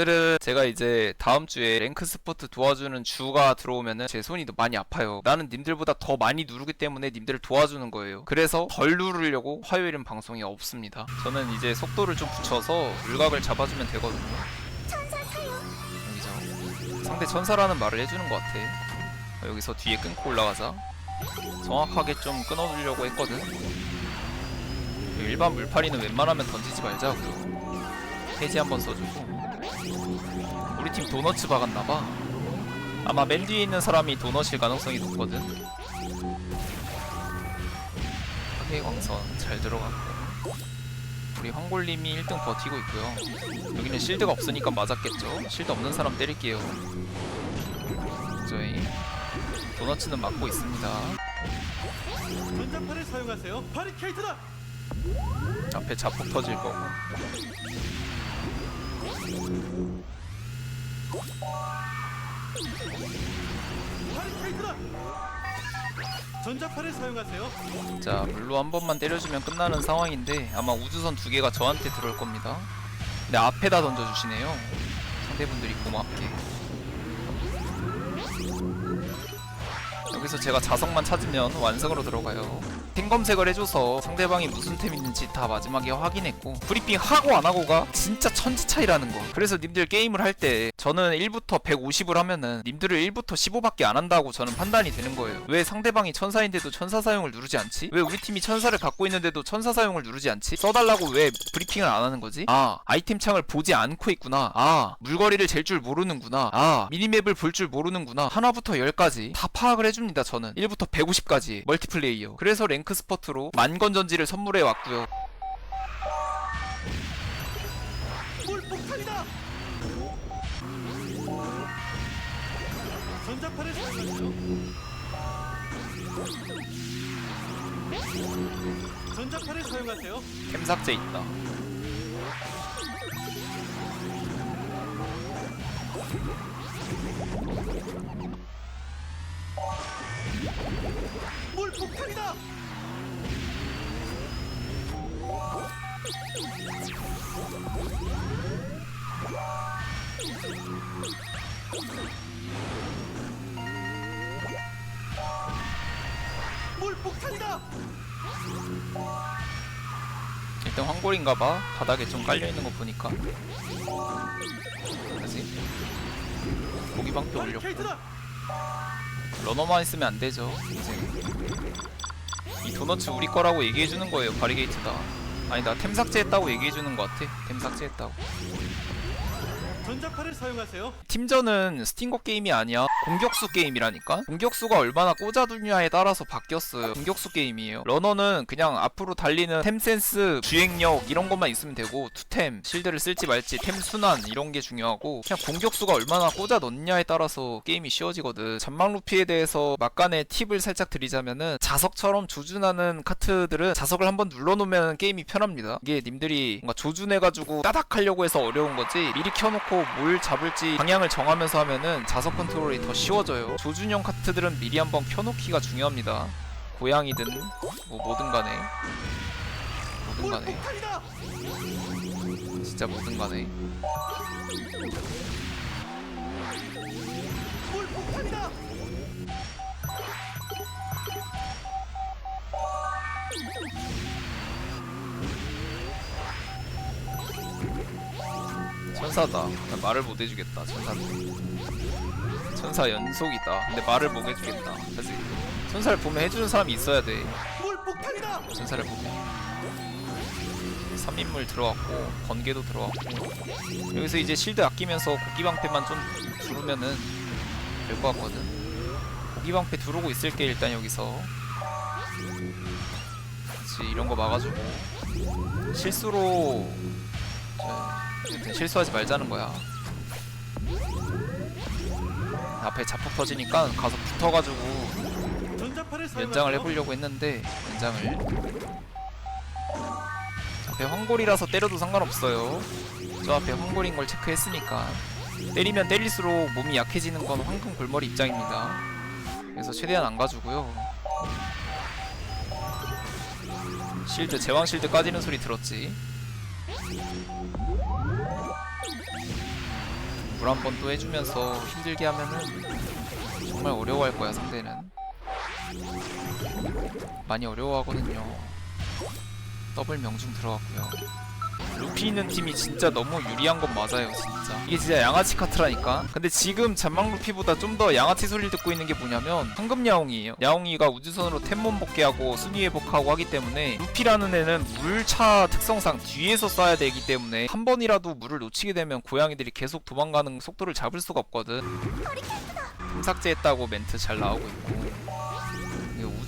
오늘은 제가 이제 다음 주에 랭크 스포트 도와주는 주가 들어오면은 제 손이 더 많이 아파요. 나는 님들보다 더 많이 누르기 때문에 님들을 도와주는 거예요. 그래서 덜 누르려고 화요일은 방송이 없습니다. 저는 이제 속도를 좀 붙여서 물각을 잡아주면 되거든요. 여기서 상대 천사라는 말을 해주는 것 같아. 여기서 뒤에 끊고 올라가자. 정확하게 좀 끊어주려고 했거든. 일반 물파리는 웬만하면 던지지 말자고. 해지 한번 써주고. 우리 팀 도너츠 박았나봐. 아마 맨 뒤에 있는 사람이 도너츠일 가능성이 높거든. 파괴 광선 잘 들어갔고. 우리 황골님이 1등 버티고 있고요. 여기는 실드가 없으니까 맞았겠죠. 실드 없는 사람 때릴게요. 저희 도너츠는 막고 있습니다. 전자파를 사용하세요. 바리케이트다. 앞에 자폭 터질 거고. 바리케이트다. 전자파를 사용하세요. 자 물로 한 번만 때려주면 끝나는 상황인데 아마 우주선 두 개가 저한테 들어올 겁니다. 근데 앞에다 던져주시네요. 상대분들이 고맙게. 여기서 제가 자석만 찾으면 완성으로 들어가요. 템 검색을 해줘서 상대방이 무슨 템 있는지 다 마지막에 확인했고 브리핑 하고 안 하고가 진짜 천지 차이라는 거. 그래서 님들 게임을 할 때 저는 1부터 150을 하면은 님들을 1부터 15밖에 안 한다고 저는 판단이 되는 거예요. 왜 상대방이 천사인데도 천사 사용을 누르지 않지? 왜 우리 팀이 천사를 갖고 있는데도 천사 사용을 누르지 않지? 써달라고 왜 브리핑을 안 하는 거지? 아 아이템 창을 보지 않고 있구나. 아 물거리를 잴 줄 모르는구나. 아 미니맵을 볼 줄 모르는구나. 하나부터 열까지 다 파악을 해줍니다. 저는 1부터 150까지 멀티플레이어. 그래서 랭크 스포트로 만건 전지를 선물해 왔고요. 물폭탄이다. 전자파를 사용하세요. 전자파를 사용하세요. 템 삭제 있다. 물 폭탄이다. 물 폭탄이다. 일단 황골인가봐. 바닥에 좀 깔려 있는 거 보니까. 그지? 고기 방패 올렸고. 러너만 있으면 안 되죠. 이제 이 도너츠 우리 거라고 얘기해 주는 거예요. 바리게이트다. 아니 나템 삭제했다고 얘기해 주는 거 같아. 템 삭제했다고. 전자파를 사용하세요. 팀전은 스팅거 게임이 아니야. 공격수 게임이라니까. 공격수가 얼마나 꽂아두냐에 따라서 바뀌었어요. 공격수 게임이에요. 러너는 그냥 앞으로 달리는 템 센스, 주행력 이런 것만 있으면 되고 투템, 실드를 쓸지 말지, 템 순환 이런 게 중요하고 그냥 공격수가 얼마나 꽂아 넣냐에 따라서 게임이 쉬워지거든. 잔망 루피에 대해서 막간의 팁을 살짝 드리자면은 자석처럼 조준하는 카트들은 자석을 한번 눌러놓으면 게임이 편합니다. 이게 님들이 뭔가 조준해가지고 따닥 하려고 해서 어려운 거지 미리 켜놓고 뭘 잡을지 방향을 정하면서 하면은 자석 컨트롤이 더 쉬워져요. 조준형 카트들은 미리 한번 켜놓기가 중요합니다. 고양이든 뭐 뭐든 간에 뭐든 간에. 진짜 뭐든 간에. 천사다. 나 말을 못 해주겠다. 천사인데. 천사 연속이다. 근데 말을 못 해주겠다. 그지? 천사를 보면 해주는 사람이 있어야 돼. 천사를 보면. 3인물 들어왔고 번개도 들어왔고 여기서 이제 실드 아끼면서 고기방패만 좀 두르면은 될 것 같거든 고기방패 두르고 있을게 일단 여기서 그렇지 이런 거 막아주고 실수로 실수하지 말자는 거야 앞에 자폭 터지니까 가서 붙어가지고. 연장을 해보려고 했는데 연장을. 앞에 황골이라서 때려도 상관없어요. 저 앞에 황골인 걸 체크했으니까. 때리면 때릴수록 몸이 약해지는 건 황금 골머리 입장입니다. 그래서 최대한 안 가주고요. 실드 제왕 실드 까지는 소리 들었지 물한번 또 해주면서 힘들게 하면은 정말 어려워할 거야 상대는. 많이 어려워하거든요. 더블 명중 들어갔고요 루피 있는 팀이 진짜 너무 유리한 건 맞아요 진짜. 이게 진짜 양아치 카트라니까? 근데 지금 잔망 루피보다 좀 더 양아치 소리를 듣고 있는 게 뭐냐면 황금 야옹이에요. 야옹이가 우주선으로 템몬 복귀하고 순위 회복하고 하기 때문에 루피라는 애는 물차 특성상 뒤에서 쏴야 되기 때문에 한 번이라도 물을 놓치게 되면 고양이들이 계속 도망가는 속도를 잡을 수가 없거든. 삭제했다고 멘트 잘 나오고 있고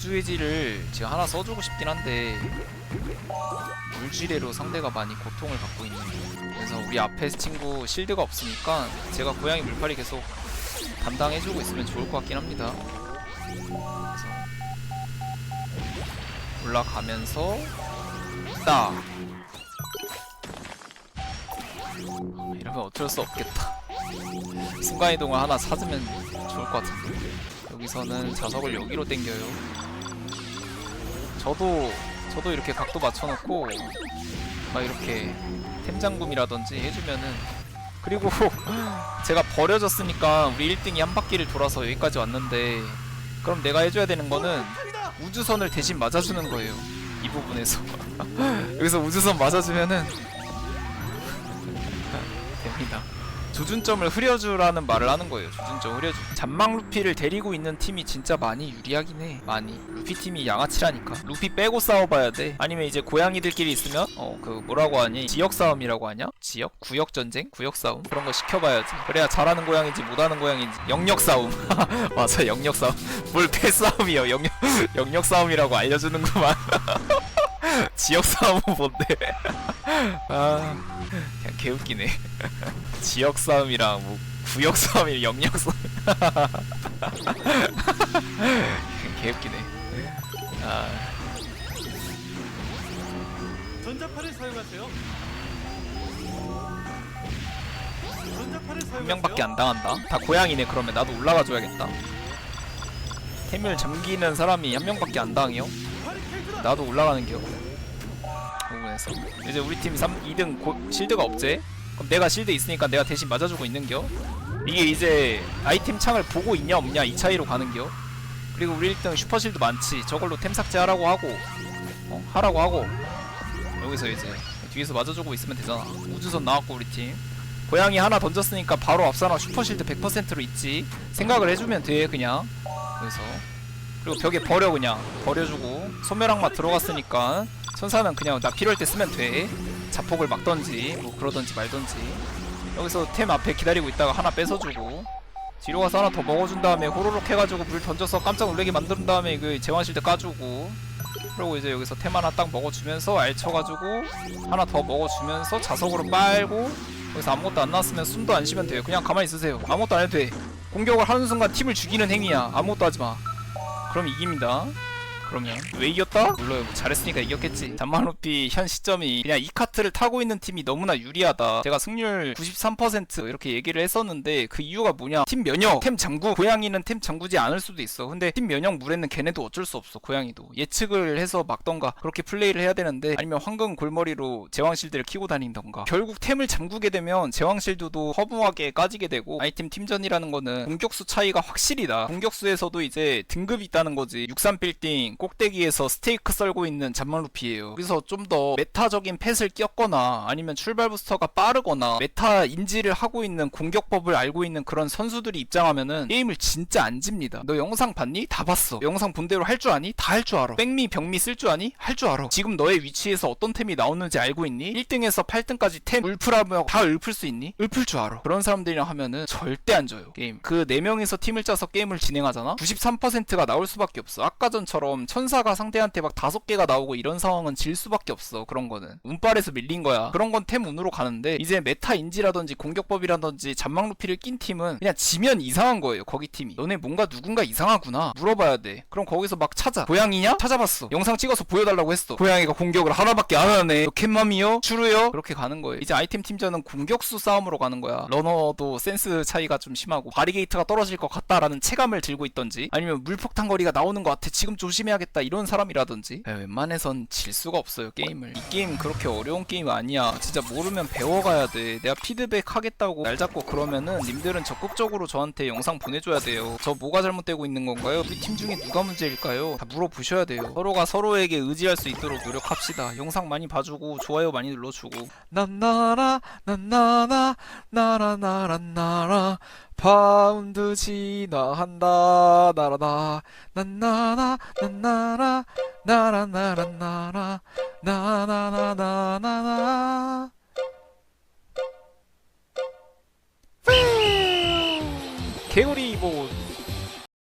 우주의 질을 제가 하나 써주고 싶긴 한데 물지뢰로 상대가 많이 고통을 받고 있는 그래서 우리 앞에 친구 실드가 없으니까 제가 고양이 물팔이 계속 담당해주고 있으면 좋을 것 같긴 합니다. 그래서 올라가면서 딱 이러면 어쩔 수 없겠다. 순간이동을 하나 찾으면 좋을 것 같은데. 여기서는 자석을 여기로 당겨요 저도 저도 이렇게 각도 맞춰놓고 막 이렇게 템장금이라든지 해주면은 그리고 제가 버려졌으니까 우리 1등이 한 바퀴를 돌아서 여기까지 왔는데 그럼 내가 해줘야 되는 거는. 우주선을 대신 맞아주는 거예요 이 부분에서 여기서 우주선 맞아주면은 됩니다 조준점을 흐려주라는 말을 하는 거예요. 조준점 흐려주 잔망 루피를 데리고 있는 팀이 진짜 많이 유리하긴 해. 많이. 루피 팀이 양아치라니까. 루피 빼고 싸워봐야 돼. 아니면 이제 고양이들끼리 있으면 어 그 뭐라고 하니? 지역 싸움이라고 하냐? 지역? 구역 전쟁? 구역 싸움? 그런 거 시켜봐야지. 그래야 잘하는 고양인지 못하는 고양인지 영역 싸움. 맞아 영역 싸움. 뭘 패싸움이요. 영역 영역 싸움이라고 알려주는구만 지역 싸움은 뭔데? 아 그냥 개웃기네. 지역 싸움이랑 뭐 구역 싸움이랑 영역 싸움. 개웃기네. 아. 전자파를 사용하세요. 전자파를 사용하세요. 한 명밖에 안 당한다? 다 고양이네 그러면. 나도 올라가 줘야겠다. 템을 잠기는 사람이 한 명밖에 안 당해요. 나도 올라가는 겨 부분에서 이제 우리 팀 3, 2등 고, 실드가 없제 그럼 내가 실드 있으니까 내가 대신 맞아주고 있는 겨? 이게 이제 아이템 창을 보고 있냐 없냐 이 차이로 가는 겨? 그리고 우리 1등 슈퍼 실드 많지. 저걸로 템 삭제하라고 하고 어? 하라고 하고. 여기서 이제 뒤에서 맞아주고 있으면 되잖아. 우주선 나왔고 우리 팀. 고양이 하나 던졌으니까 바로 앞사람 슈퍼 실드 100%로 있지. 생각을 해주면 돼 그냥. 그래서. 그리고 벽에 버려 그냥. 버려주고. 소멸악마 들어갔으니까 천사는 그냥 나 필요할 때 쓰면 돼. 자폭을 막던지 뭐 그러던지 말던지. 여기서 템 앞에 기다리고 있다가 하나 뺏어주고 뒤로 가서 하나 더 먹어준 다음에 호로록 해가지고 물 던져서 깜짝 놀래게 만든 다음에 그 재환실드 까주고 그리고 이제 여기서 템 하나 딱 먹어주면서 알쳐가지고 하나 더 먹어주면서 자석으로 빨고 여기서 아무것도 안 나왔으면 숨도 안 쉬면 돼요. 그냥 가만히 있으세요. 아무것도 안 해도 돼. 공격을 하는 순간 팀을 죽이는 행위야. 아무것도 하지마. 그럼 이깁니다. 그러면 왜 이겼다? 물론 뭐 잘했으니까 이겼겠지. 잔만루피 현 시점이 그냥 이 카트를 타고 있는 팀이 너무나 유리하다. 제가 승률 93% 이렇게 얘기를 했었는데 그 이유가 뭐냐? 팀 면역, 템 장구. 고양이는 템 장구지 않을 수도 있어. 근데 팀 면역 물에는 걔네도 어쩔 수 없어. 고양이도 예측을 해서 막던가 그렇게 플레이를 해야 되는데 아니면 황금 골머리로 제왕실드를 키고 다닌던가. 결국 템을 잠그게 되면 제왕실드도 허무하게 까지게 되고 아이템 팀전이라는 거는 공격수 차이가 확실히 나. 공격수에서도 이제 등급이 있다는 거지. 63 빌딩 꼭대기에서 스테이크 썰고 있는 잔만루피예요. 그래서 좀 더 메타적인 펫을 꼈거나 아니면 출발 부스터가 빠르거나 메타 인지를 하고 있는 공격법을 알고 있는 그런 선수들이 입장하면은 게임을 진짜 안 집니다. 너 영상 봤니? 다 봤어. 영상 본 대로 할 줄 아니? 다 할 줄 알아. 백미 병미 쓸 줄 아니? 할 줄 알아. 지금 너의 위치에서 어떤 템이 나오는지 알고 있니? 1등에서 8등까지 템 울프라며 다 읊을 수 있니? 읊을 줄 알아. 그런 사람들이랑 하면은 절대 안 져요. 게임. 그 4명이서 팀을 짜서 게임을 진행하잖아? 93%가 나올 수밖에 없어. 아까 전처럼 천사가 상대한테 막 다섯 개가 나오고 이런 상황은 질 수밖에 없어. 그런 거는. 운빨에서 밀린 거야. 그런 건 템 운으로 가는데 이제 메타 인지라든지 공격법이라든지 잔망 루피를 낀 팀은 그냥 지면 이상한 거예요. 거기 팀이. 너네 뭔가 누군가 이상하구나. 물어봐야 돼. 그럼 거기서 막 찾아. 고양이냐? 찾아봤어. 영상 찍어서 보여달라고 했어. 고양이가 공격을 하나밖에 안 하네. 캔맘이요? 추루요? 그렇게 가는 거예요. 이제 아이템 팀전은 공격수 싸움으로 가는 거야. 러너도 센스 차이가 좀 심하고 바리게이트가 떨어질 것 같다라는 체감을 들고 있던지 아니면 물폭탄 거리가 나오는 것 같아. 지금 조심해야 해야겠다 이런 사람이라든지 에, 웬만해선 질 수가 없어요 게임을 이 게임 그렇게 어려운 게임 아니야 진짜 모르면 배워가야 돼 내가 피드백 하겠다고 날 잡고 그러면은 님들은 적극적으로 저한테 영상 보내줘야 돼요 저 뭐가 잘못되고 있는 건가요? 우리 팀 중에 누가 문제일까요? 다 물어보셔야 돼요 서로가 서로에게 의지할 수 있도록 노력합시다 영상 많이 봐주고 좋아요 많이 눌러주고 난나라 난나나 나라 나라 나라 파운드 진화한다. 나라다. 난나나 난나라 나라나라나라 나나나나나나 개구리